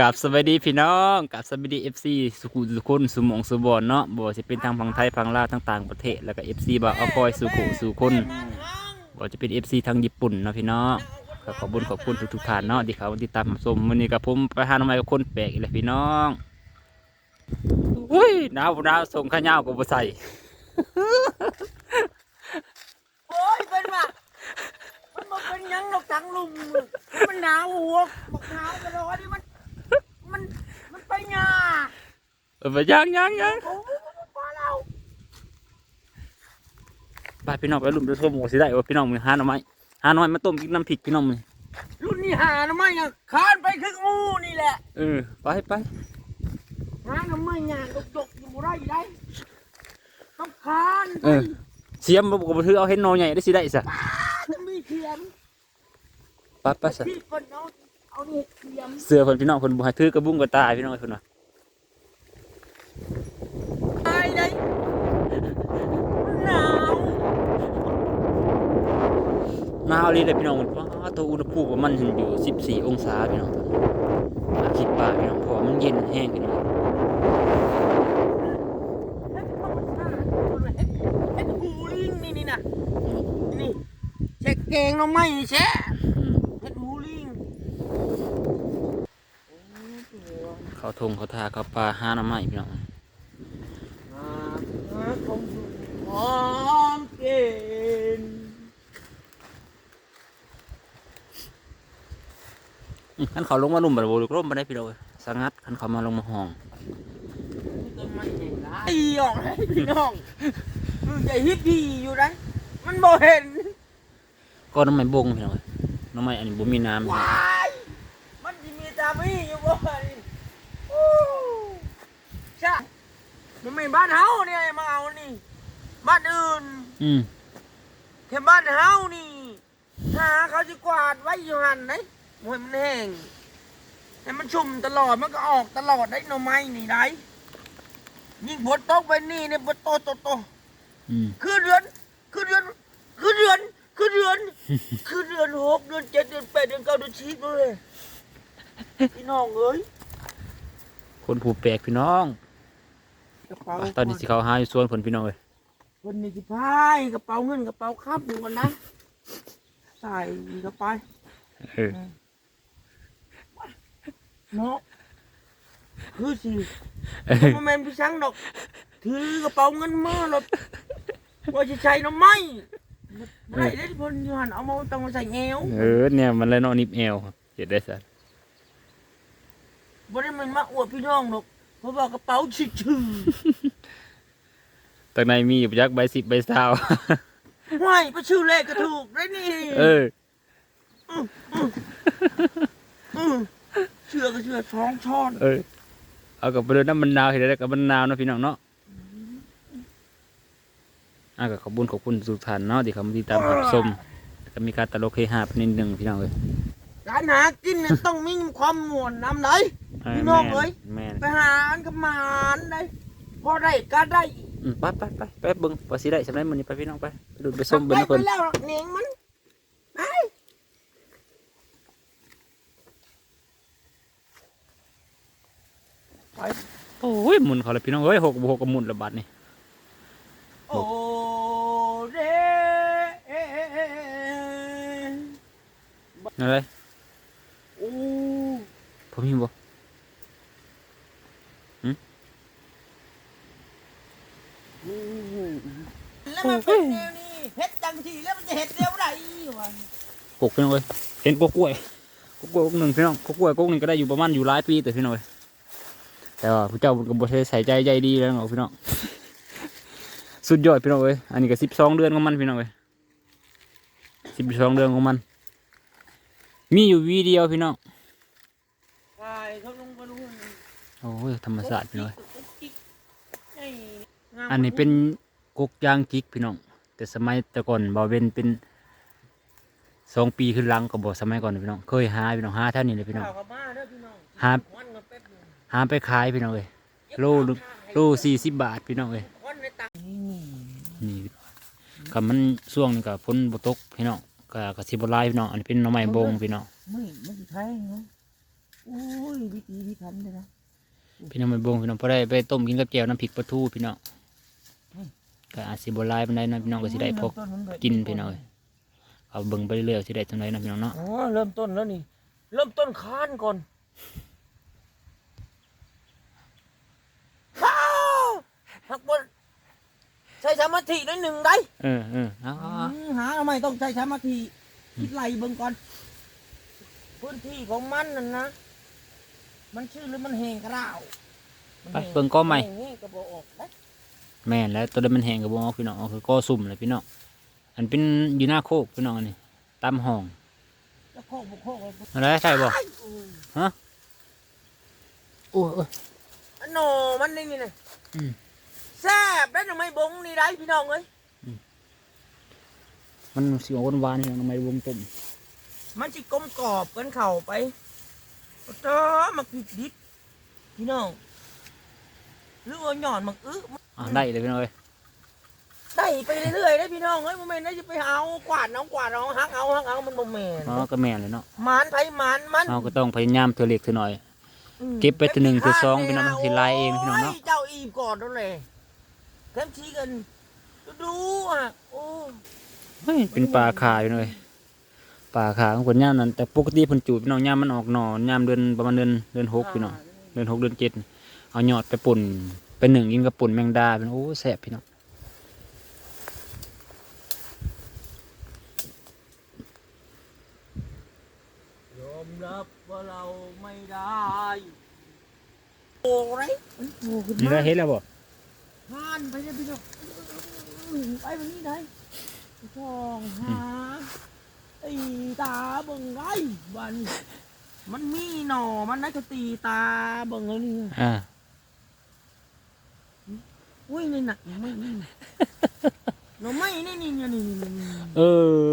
กับสวัสดีพี่น้องกับสวัสดีเอฟซีสุขุสุคนสุมองสุบอนเนาะบ่จะเป็นทางฝั่งไทยฝั่งลาวทั้งต่างประเทศ แล้วก็เอฟซีบ่าวเอคอยสุขุสุคนบ่จะเป็นเอฟซีทางญี่ปุ่นเนาะพี่น้องก็ขอบคุญขอบคุณทุกทุกๆท่านเนาะที่เขาติดตามชมวันนี้กับผมไปหาหน่อไมกับคนแปลกอีกแล้วพี่น้องอุ้ยหนาวหนาวส่งข้าวเหนียวก็บ่ใส่โอ้ยเป็นว่ามันมาเป็นยังหรอกทั้งลุมมันหนาวหัวบอกหนาวกระโดดนี่มัน มัน มันไปหยา เออ ไปยังยังยังโอ้ยพอเราไปพี่น้องไปลุ่มไปชมหมูสิได้ว่าพี่น้องมือหาหน่อไม้หาหน่อไม้มาต้มกินน้ำพริกพี่น้องมือรุ่นนี้หาหน่อไม้ยังคานไปครึ่งงูนี่แหละเออไปไปหาหน่อไม้ยางดกๆอยู่บ่ได้ได้ต้องคานเออเสียมบ่ก็บ่ถือเอาเห็นหนอใหญ่ได้สิได้ซะจะมีเทียมไปไปซะที่คนเอาเอานี่เทียมเสื้อเพิ่นพี่น้องเพิ่นบ่ให้ถือกระบุ้งกระตายพี่น้องเพิ่นว่า ตายเลยมันหนาว หนาวเลยเด้อพี่น้องมันว้าตัวอุณหภูมิประมาณอยู่ 14 องศาพี่น้องอาคิดว่าพี่น้องเพราะว่ามันเย็นแห้งพี่น้องเฮ็ดธรรมชาติเฮ็ดเฮ็ดหูลิงนี่นี่นะนี่แช่แกงหน่อไม้นี่แช่อืมเฮ็ดหูลิงเขาทงเขาทาเขาปลาหาหน่อไม้พี่น้องอ่าคงอยู่หอมเกิน อืมคันเขาลงมาลุ่มบ่ได้บ่ลุกร่มบ่ได้พี่น้องเอ้ยสงัดคันเขามาลงมาห้องต้นไม้ใหญ่หลายออกให้พี่น้องมันใหญ่ฮิปปี้อยู่นะมันบ่เห็นก็หน้ำไม้บงพี่น้องเอ้ยหน้ำไม้อันนี้บ่มีน้ำพี่น้องว้ายมันจะมีตามีอยู่บ่นี่โอ้ใช่มันไม่บ้านเฮาเนี่ยมาเอานี่บ้านอื่น อืมแค่บ้านเฮานี่ถ้าเขาจะกวาดไว้อยู่หันไหน มวยมันแห้งให้มันชุ่มตลอดมันก็ออกตลอดได้หน่อไม้นี่ได้ยิ่งฝนตกไปนี่เนี่ยฝนโตโตโตอืมคือเดือนคือเดือนคือเดือนคือเดือนคือเดือนหกเดือนเจ็ดเดือนแปดเดือนเก้าเดือนสิบเลยพี่น้องเอ้ยคนผู้แปลกพี่น้องกระเป๋าไปตอนนี้สิเขาหาอยู่สวนเพิ่นพี่น้องเอ้ยคนนี้สิพายกระเป๋าเงินกระเป๋าครับอยู่กันนะใส่กระไปเออ เนาะคือสิเออพ่อแม่นพี่ช้างดอก ถือกระเป๋าเงินมาหรถว่าจะใช้น้ำไม้ไม่ได้เพ่นอยูหันเอามาต้องมาใส่เอวเออเนี่ยมันเลยเนาะนิบแอวเฮ็ดได้ซะบ่ได้มันมาอวดพี่น้องหรอกเพราะว่ากระเป๋าชิดชื่อตางในมีอยู่ยักใบสิบใบเศร้าห้วยไปชื่อเลขก็ถูกได้นี่เออ อืม เชื่อก็เชื่อท้องช้อนเออเอากับไปเลยน้ำมันนาวเห็นได้กับมันนาวเนาะพี่น้องเนาะอะก็ขอบคุญขอบคุณสุท่านเนาะที่เขามาติดตามรับชมแล้วก็มีการตลกเฮฮาเป็นนิดหนึ่งพี่น้องเอ้ยการหากินเนี่ยต้องมีความม่วนนำไหนเออพี่น้องเอ้ยแม่นไปหาอันกับหมานได้พอได้ก็ได้อืมไปไปไปไปเบิ่งภาษีได้สำหรับมื้อนี้ไปพี่น้องไปไปดูไปส้มเบิ่งไปทุกคนแล้วเหนียงมันไป โอ้ยหมุนเขาเลยพี่น้องเอ้ยหกบวกกับหมุนระบาดนี่โอ้เดอะไรโอ้ผมมีบ่แล้วมันเป็นแนวนี้เฮ็ดจังทีแล้วมันจะเฮ็ดเร็วไรวะกกพี่น้องเอ้ยเห็นปกกล้วยกกกล้วยกกหนึ่งพี่น้องกกกล้วยกกหนึ่งก็ได้อยู่ประมาณอยู่หลายปีแต่พี่น้องเอ้ย แต่ว่าผู้เจ้าก็บ่ได้ใส่ใจใจดีแล้วเนาะพี่น้องสุดยอดพี่น้องเอ้ยอันนี้ก็สิบสองเดือนของมันพี่น้องเอ้ยสิบสองเดือนของมัน มีอยู่วีเดียวพี่น้องโอ้ยธรรมศาสตร์พี่น้องเลยอันนี้เป็นกกยางจิกพี่น้องแต่สมัยแต่ก่อนบ่เวนเป็นสองปีขึ้นหลังก็บ่สมัยก่อนพี่น้องเคยหาพี่น้องหาเท่านี้เลยพี่น้องข่า หาวันมาแป๊บหนึงหาไปขายพี่น้องเอ้ยโลนึงโลสี่สิบบาทพี่น้องเอ้ยวันในตังนี่คำมันช่วงนี้ก็ฝนบ่ตกพี่น้องก็ก็สิบ่หลายพี่น้องอันนี้เป็นหน่อไม้บงพี่น้องมึงมันสิแทงเนาะโอ้ยวิธีวิธันเลยนะพี่น้องไม่บงพี่น้องพอได้ไปต้มกินกับแจ่วน้ำพริกปลาทูพี่น้องก็อาจสิบ่หลายปานใดนะพี่น้องก็สิได้พกกินพี่น้องเอ้ยเอาเบิ่งไปเรื่อยๆสิได้จังไดนะพี่น้องเนาะอ๋อเริ่มต้นแล้วนี่เริ่มต้นค้านก่อนว้าวหักบนใช้ส มาธิหน่อยหนึ่งได้เออเออเอาเอาเอาอืมหาทำไมต้องใช้สมาธิคิดไหลเบิ่งก่อน พื้นที่ของมันนั่นนะ มันชื่อหรือมันแหงกระด้าวมันไปแห้งเบิ่งก้อใหม่แห้งนี่ก็บอกออกนะแม่นแล้วตัวนั้นมันแห้งก็บ่เอาพี่น้องเอาคือก้อสุ่มเลยพี่น้องอันเป็นอยู่หน้าโคกพี่น้องอันนี้ตามห้องแล้วโคกบุกโคกเลยอะไรใช่บ่ไอ้โอ้ยโอ้ยโอ้ย อันโนมันนี่นี่นะอืม แซ่บได้หรือไม่บงนี่ได้พี่น้องเอ้ยมันสิออกหวานๆพี่น้องทำไมวงต้มมันสิกลมกรอบกันเข่าไปโอ้เจ้ามาผิดดิบพี่น้องหรือว่าหย่อนมักอึมันอ่าได้เลยพี่น้องเอ้ยได้ไปเรื่อยๆได้พี่น้องเอ้ยโมเมนต์ได้จะไปเอากวาดเอากวาดเอาฮักเอาฮักเอามันโมเมนต์อ๋อก็แม่นเลยเนาะหมานไผหมานมันเราก็ต้องพยายามเทื่อเล็กเทื่อน้อยอืมเก็บไปทีหนึ่งทีสองพี่น้องมันสิลายเองพี่น้องเนาะโยเจ้าอีบก่อนนั่นแหละ แคมชี้กันดูอะโอ้เฮ้ยเป็นปลาขาอยู่เลยปลาขาของคนย่ามนั้นแต่ปกติเพิ่นจูบพี่น้องย่ามมันออกหน่อย่ามเดือนประมาณเดือนเดือนหกพี่น้องเดือนหกเดือนเจ็ดเอายอดไปป่นไปหนึ่งกินกับป่นแมงดาพี่น้องโอ้แซ่บพี่น้องยอมรับว่าเราไม่ได้โอ้ไรมันโผล่ขึ้นนี่มาได้เห็นแล้วบ่ ผ่านไปเลยพี่น้องอื้อไปแบบนี้ได้ช่องหาตีตาเบิ่งไรวัน มันมีหน่อมันได้ก็ตีตาเบิ่งเลยนี่อ่าอุ้ยนี่หนักไม่นี่หน่อไม่นี่นี่นี่นี่นี่นี่เออ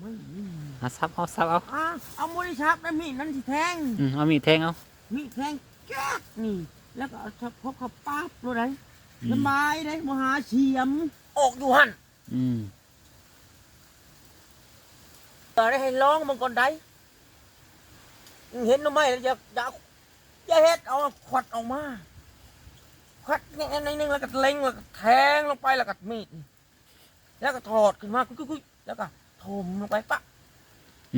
ไม่นี่หาซับเอาซับเอาอะเอาโมดิชับแล้วมีดนั่นสิแทงอืมเอามีดแทงเอามีดแทงแก๊กนี่ แล้วก็เอาชับพบกับปั๊บรู้ได้อื สมบายได้มหาเฉียม ออกอยู่หันอืมเออได้ให้ร้องมังกรได้เห็นหรือไม่แล้วอย่าอย่าอย่าเฮ็ดเอาขวัดออกมาขวัดนี่นิดนึงแล้วก็เล็งแล้วก็แทงลงไปแล้วก็มีดนี่แล้วก็ถอดขึ้นมากุ๊กกุ๊กแล้วก็ถมลงไปปะ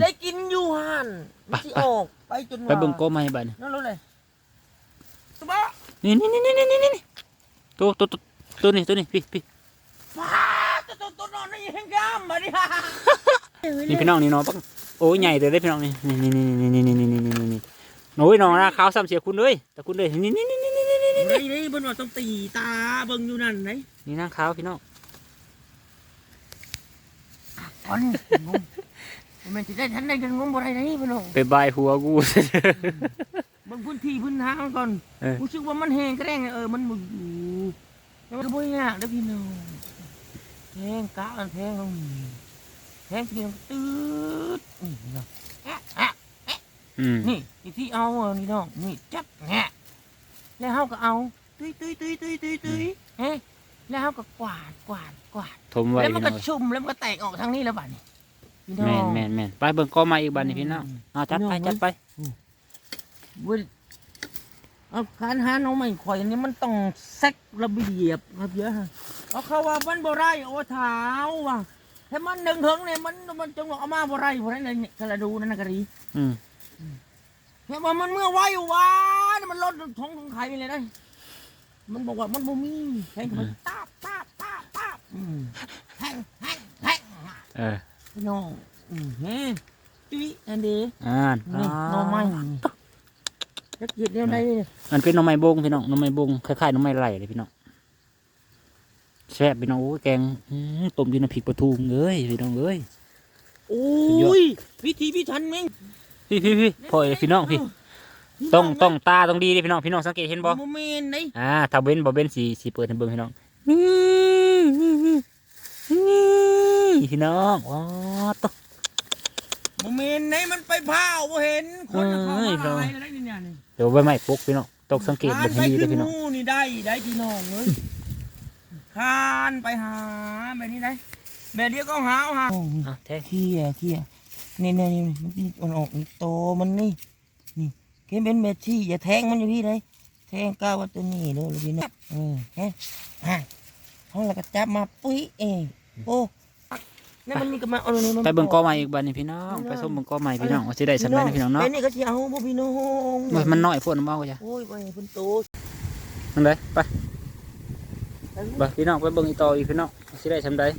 ได้กินอยู่หันมันที่ออกไปจนไปเบิ่งโก้มาให้บัดนี้นั่นรู้เลยสบะนี่นี่นี่นี่นี่นี่ ตัวตัวตัวตัวนี้ตัวนี้พี่พี่ว้าตัวตัวตัวนอนนี่ยังกล้ามมาดิฮ่านี่พี่น้องนี่เนาะปังโอ้ยใหญ่เลยเด้อพี่น้องนี่นี่นี่นี่นี่นี่นี่นี่นี่นี่โอ้ยน้องนะขาวซ้ำเสียคุณเลยแต่คุณเลยนี่นี่นี่นี่นี่นี่นี่นี่บนว่าต้องตีตาเบิ่งอยู่นั่นไหนนี่นางขาวพี่น้องตอนนี้งงมันจะได้ทันได้กันงงบ่ได้ไหนพี่น้องไปบายหัวกู เบิ่งพื้นที่พื้นทางก่อนเออ รู้สึกว่ามันแห้งแกล้งเออมันบ่อยู่แล้วมันก็บ่ยากเด้อพี่น้องแทงกะอันแทงลงนี่แทงพี่น้องตืดนี่พี่น้องแอะแอะอืมนี่อีที่เอาอะนี่น้องนี่จับแงะแล้วเฮาก็เอาตุ้ยตุ้ยตุ้ยตุ้ยตุ้ยตุ้ยเฮ้แล้วเฮาก็กวาดกวาดกวาด ทมไว้แล้วมันพี่น้ก็องชุ่มแล้วมันก็แตกออกทางนี้แล้วบัดนี้พี่น้อแม่นงแม่นแม่นไปเบิ่งก็มาอีกบัดนี้พี่น้องเอาจัดไปจัดไปเว้ย เอาการหาน้องใหม่ข่อยนี่มันต้องเซ็กระเบียบครับเยอะฮะเอาเขาว่ามันบ่ไรโอ้เท้าว่ะถ้ามันดึงถึงเนี่ยมันมันจงเอามาบ่ไรบ่ไรเนี่ยกระดูนั่นนะกะรีอืมเห็นว่ามันเมื่อไว้วะนี่มันลดท้องของใครเลยนะมันบอกว่ามันบ่มีแทงมันตาบตาบตาบตาบอืมแทงแทงแทงเออพี่น้องอืมเฮ้ยจุ้ยอันเดีอ่านนี่หน้องไม้นี่ จะเก็บเรียงได้เลยมันเป็นหน้องไม้บงพี่น้องหน้องไม้บงคล้ายๆหน้องไม้ไหลเลยพี่น้องแซ่บพี่น้องโอ้ยแกงอืมต้มกินน้ำพริกปลาทูเอ้ยพี่น้องเอ้ย โอ้สุดยอดยพิธีพิธันแม่งพี่พี่พี่พ่อเอ้ยพี่น้องพี่ ต้องต้องตาต้องดีดิพี่น้องพี่น้องสังเกตเห็นบ่โมเมนต์ไหนอ่าถ้าเบ้นบ่เบ้นสีสีเปิดให้เบิ่งพี่น้องนี่นี่นี่นี่พี่น้องว้าวตโมเมนต์ไหนมันไปเผาบ่เห็นคนน่ะเข้าเอ้ยมาหลายอะไรเนี่ยนี่ เดี๋ยวไว้ไม่ปลุกพี่น้องต้องสังเกตคาเบิ่นงไปให้ดีขึ้เด้อนพี่น้องงูนี่ได้ได้พี่น้องเอ้ยคานไปหาแบบนี้ได้แบบเดียวก็หาเอาหาอะแท้เขี้ยเขี้ยนี่นี่นี่มันนี่มันออกนี่โตมันนี่นี่เข็มเป็นเม็ดที่อย่าแทงมันอยู่พี่เลยแทงก้าวว่าตัวนี้เด้อลูกพี่นะเออแฮะอะเขาแล้วก็จับมาปุ้ยเองโอ้ นี่มันมีกระมาเอาตรงนี้มันไปเบิ่งกอใหม่อีกบัดนี้พี่น้องไปส้มเบิ่งกอใหม่พี่น้องว่าสิได้สำเร็จนะพี่น้องเนาะเป็นนี่ก็สิเอาบ่พี่น้องมันมันน้อยพวกน้ำเอาก็จ้ะโอ้ยไปเพิ่นโตนั่นเลยไปไปพี่น้องไปเบิ่งอีกต่ออีกพี่น้องว่าสิได้สำเร็จ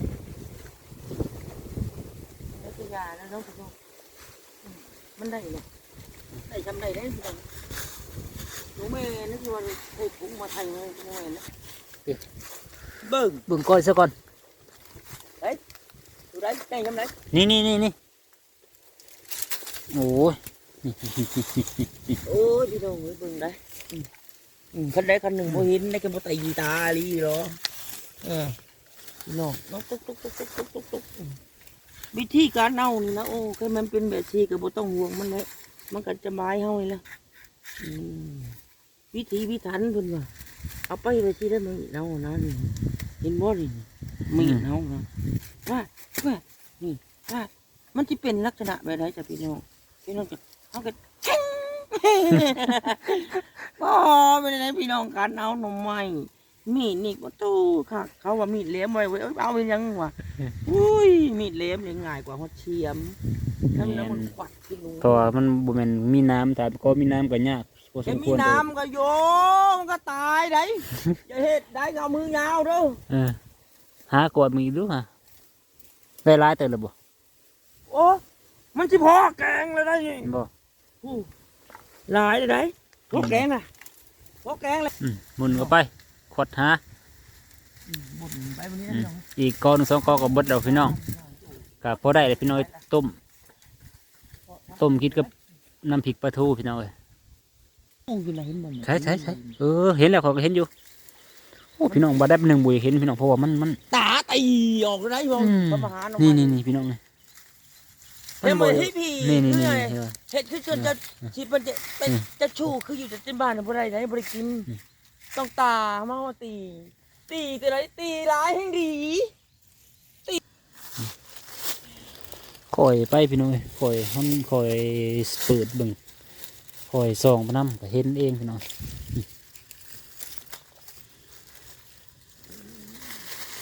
แล้วก็ยาแล้วน้องพี่น้องอืมมันได้เนาะได้ทำได้ได้พี่น้องหนูแม่นี่คือว่าเฮ็ดปุ๋งมาไทยเลยหนูแม่นะเบิ่งเบิ่งก้อยซะก่อน ดูได้ได้ทำได้นี่นี่นี่นี่โอ้ยโอ้ยพี่น้องเอ้ยเบิ่งได้อืมอืมคันใดคันหนึ่งบ่เห็นได้ก็บ่ตีตาลีหรอเออพี่น้องน้องตุ๊กตุ๊กตุ๊กตุ๊กตุ๊กตุ๊กตุ๊กอืมวิธีการเอานี่นะโอ้แค่มันเป็นแบบนี้ก็บ่ต้องห่วงมันเลยมันก็จะบายเฮานี่แหละอืมวิธีวิถันเพิ่นว่าเอาไปไปสิได้มึงเอานะนี่เห็นบ่นี่ มีดเฮานะว่าว่านี่ว่ามันสิเป็นลักษณะแบบใดจ้ะพี่น้องพี่น้องจะเฮาก็พ่อเป็นไงพี่น้องกันเอาหน่อไม้มีดนี่ก็ตู้ค่ะ เขาว่ามีดเหลมไว้ไว้เอ้ยเอาไปยังวะอุ้ยมีดเหลมยังง่ายกว่าหัวเชียมน้ำน้ำมันควัดขึ้นลงเพราะว่ามันบ่แม่นมีน้ำแต่ก็มีน้ำก็ยากพอสแค่มมีควรเลยน้ำก็โยมก็ตายได้อย่าเฮ็ดได้ก็เอามือยาวเด้อเออ หากวดมีดูฮะได้หลายเติบแล้วบ่โอ้มันสิพอแกงเลยได้นี่บ่อู้หลายเลยได้พอแกงน่ะพอแกงเลยอืมหมุนเข้าไปขวดหาบุญไปวันนี้อืนะมพี่น้องอีกกอหนึงสองกอก็เบิดแล้วพี่น้องก็พอได้เลยพี่น้องต้มต้มกินกับน้ำพริกปลาทูพี่น้องเอ้ยอู้อยู่ไหนเห็นบ่เนี่ยใช่ใช่ใช่เออเห็นแล้วเขาก็เห็นอยู่ โอ้พี่น้องบ่ได้เป็นหนึ่งบุยเห็นพี่น้องเพราะว่ามันมันตาตีออกเลยได้บ่อืมพระประหารออกนี่มานี่นี่พี่น้องนี่เฮ้ยมันให้ผีนี่นี่นี่เมื่อยเห็นปะเฮ็ดคือจนจะชีมันจะเป็นอืมจะชูคืออยู่แต่ที่บ้านน่ะบ่ได้ได้บ่ได้กินอืมต้องตามาว่าตี ตีก็ได้ตีร้ายแห่งดีคอยไปพี่น้องเอ้ยคอยห้องคอยเปิดเบิ่งคอยส่องพน้ำก็เห็นเองพี่น้องอืม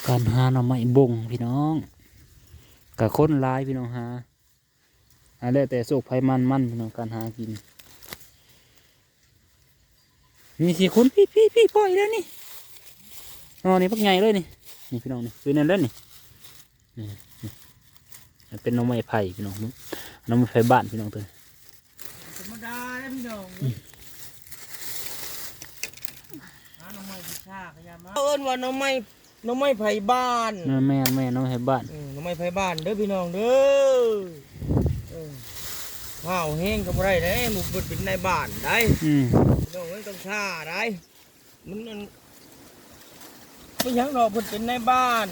การหาหน่อไม้บงพี่น้องกับคนหลายพี่น้องหาหาแล้วแต่โศกภัยมันมันพี่น้องการหากิน มีสี่คนพี่พี่พี่ปล่อยแล้วนี่นอนนี่พักใหญ่เลยนี่นี่พี่น้องนี่คือนั่นแล้วนี่นี่นี่มันเป็นหน้องไม้ไผ่พี่น้องหน้องไม้ไผ่บ้านพี่น้องตัวธรรมดาเด้อพี่น้องหาหน่อไม้พิชาก็อย่ามาเอิ้นว่าหน่อไม้ห น่อไม้ไผบ้านแม่แม่น้องไม้บ้านเออหน่อไม้ไผบ้านเด้อพี่น้องเด้อเออข้าวแห้งก็บ่ได้เด้หมู่เพิ่นเป็นในบ้านได้อืมน้องเอ้ยต้องชาได้มันนั่นไม่ยังดอกเพิ่นเป็นในบ้าน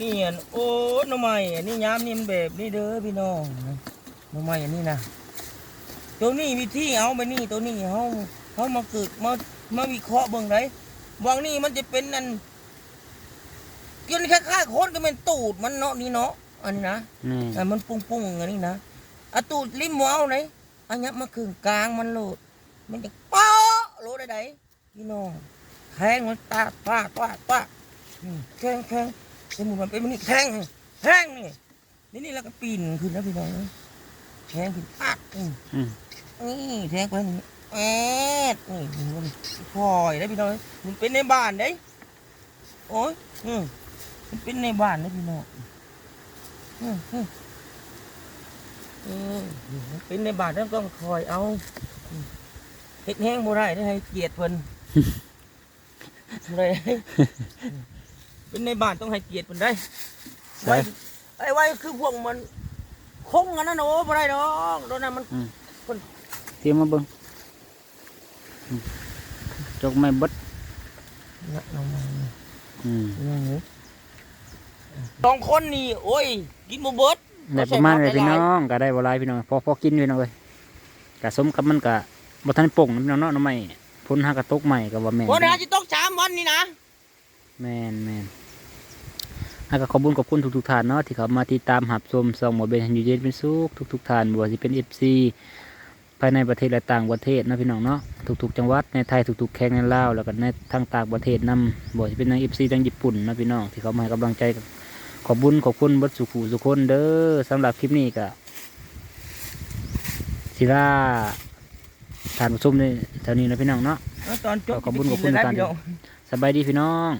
นี่อันโอ้หน่อไม้อันนี้ยามนี่มันแบบนี้เด้อพี่น้องนะหน่อไม้อันนี้นะตัวนี้วิธีเอาไปนี่ตัวนี้เฮาเฮามาเกิดมามาวิเคราะห์เบิ่งได้ วางนี่มันจะเป็นนั่นกินคล้ายๆคนก็เป็นตูดมันเนาะนี่เนาะอันนี้นะนี่อะมันปุ้งปุ้งๆอย่างนี้นะอะตูดลิ้มหมูเอาไหนอันนี้มาครึ่งกลางมันโหลด มันจะป๊าะโหลดได้ไหนพี่น้องแทงมันตาป้าป้าป้าอืมแทงแทงสมมุติมันเป็นมันนี่แทงแทงนี่นี่นี่แล้วก็ปีนขึ้นนะพี่น้องแทงขึ้นปักอืมอืมนี่แทงไปนี่ แอดนี่มันพอยได้พี่น้องมันเป็นในบ้านได้โอ้ยอืมมันเป็นในบ้านได้พี่น้องอืมอืมเออมันเป็นในบาทต้องต้องคอยเอาเฮ็ดแห้งบ่ได้ได้ให้เกียรติเพิ่นเลยเป็นในบ้านต้องให้เกียรติเพิ่นได้ไว้ไอ้ไว้คือพวกมันคงอันนั้นโอ้บ่ได้ดอกโดนนั้นมันเตรียมมาเบิ่ง จกไม้เบดน่ะน้องมันอืมอย่างนี้สองคนนี่โอ้ย กินบ่เบิดได้ประมาณเลยพี่น้องก็ได้บ่หลายพี่น้องพอพอกินพี่น้องเลยกะสมกับมันกะบ่ทันป่งนะพี่น้องเนาะหน้องไม้พ้นหากระตกใหม่ก็ว่าแม่นวันนี้จะต้องสามวันนี่นะแม่นแม่นหากขอบคุญขอบคุณทุกๆท่านเนาะที่เขามาติดตามหับชมซองหมอเบนอยู่เย็นเป็นสุขทุกๆท่านบ่ว่าสิเป็น FC ภายในประเทศและต่างประเทศนะพี่น้องเนาะทุกๆจังหวัดในไทยทุกๆแข้งในลาวแล้วก็ในทางต่างประเทศนำบ่จะเป็นทางเอฟซีทางญี่ปุ่นนะพี่น้องที่เขามาให้กำลังใจกันขอบบุญขอบคุณเบัดสุขูสุคนเด้อสำหรับคลิปนี้ก็ศิลาทานผู้ชมในเท่านี้นะพี่น้องเนาะแล้วตอนจบขอบคุณจะไปขอบคุณเลยนะกันพี่น้องสบายดีพี่น้อง